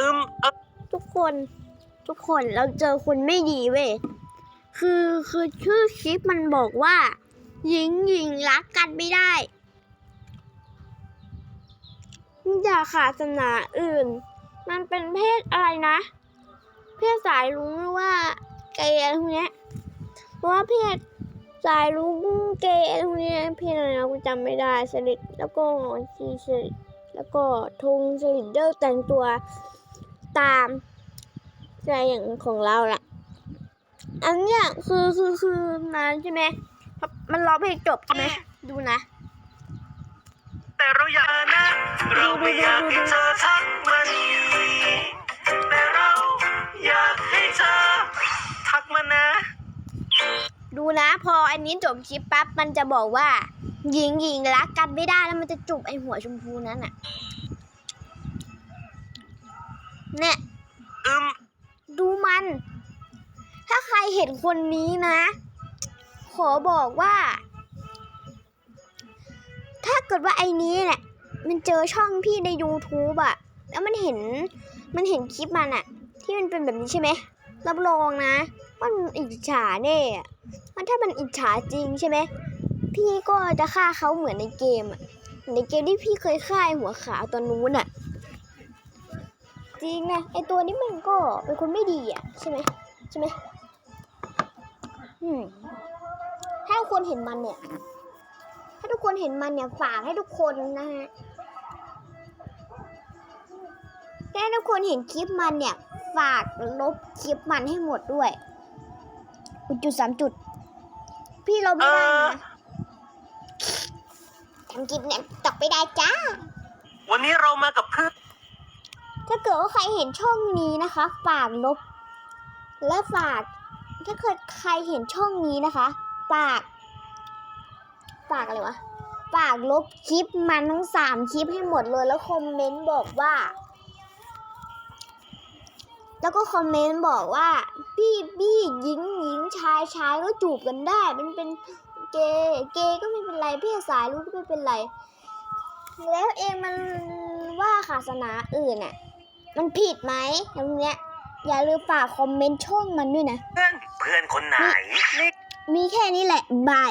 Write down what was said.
อืมเออทุกคนทุกคนเราเจอคนไม่ดีเว้ยคือคือชื่อคลิปมันบอกว่า หญิงหญิงรักกันไม่ได้อย่าขาดศาสนาอื่น มันเป็นเพศอะไรนะ เพศสายรุ้งรือว่าเกย์อะไรพวกเนี้ยเพราะว่าเพศสายรุ้งเกย์อะไรพวกเนี้ยเพศอะไรนะกูจำไม่ได้สลิดแล้วก็ชีสลิดแล้วก็ธงสลิดเดอร์แต่งตัว ตามใจอย่างของเราล่ะ อันเนี้ยคือคือคือนั้นใช่ไหมมันร้องเพลงจบใช่ไหมดูนะ แต่เราอยากนะเราไม่อยากให้เธอทักมาดีแต่เราอยากให้เธอทักมานะ ดูนะ พออันนี้จบคลิปปั๊บมันจะบอกว่า หญิงหญิงรักกันไม่ได้แล้วมันจะจูบไอหัวชมพูนั้นอะ เนี่ยอืมดูมัน ถ้าใครเห็นคนนี้นะ ขอบอกว่า ถ้าเกิดว่าไอ้นี้เนี่ย มันเจอช่องพี่ใน YouTube อะแล้วมันเห็นมันเห็นคลิปมันอะที่มันเป็นแบบนี้ใช่ไหมรับรองนะว่ามันอิจฉาแน่อะมันถ้ามันอิจฉาจริงใช่ไหมพี่ก็จะฆ่าเขาเหมือนในเกมอะเหมือนในเกมที่พี่เคยฆ่าไอ้หัวขาวตัวนู้นอะ จริงนะไอตัวนี้มันก็เป็นคนไม่ดีอะใช่ไหมใช่ไหมอืมถ้าทุกคนเห็นมันเนี่ย ถ้าทุกคนเห็นมันเนี่ยฝากให้ทุกคนนะฮะถ้าทุกคนเห็นคลิปมันเนี่ย ฝากลบคลิปมันให้หมดด้วยจุดสามจุด พี่ลบไม่ได้นะทำคลิปเนี่ยตกไปได้จ้า วันนี้เรามากับเพื่อน ถ้าเกิดว่าใครเห็นช่องนี้นะคะ ฝากลบ และฝาก ถ้าเกิดใครเห็นช่องนี้นะคะ ฝาก ฝากอะไรวะ ฝากลบคลิปมันทั้งสามคลิปให้หมดเลย แล้วคอมเมนต์บอกว่า แล้วก็คอมเมนต์บอกว่า พี่พี่หญิงหญิงชายชายก็จูบกันได้ มันเป็นเกย์เกย์ก็ไม่เป็นไรเพศสายรู้ก็ไม่เป็นไร แล้วเองมันว่าศาสนาอื่นอะ มันผิดไหมตรงเนี้ย อย่าลืมฝากคอมเมนต์ช่องมันด้วยนะ เพื่อนเพื่อนคนไหน มีแค่นี้แหละบาย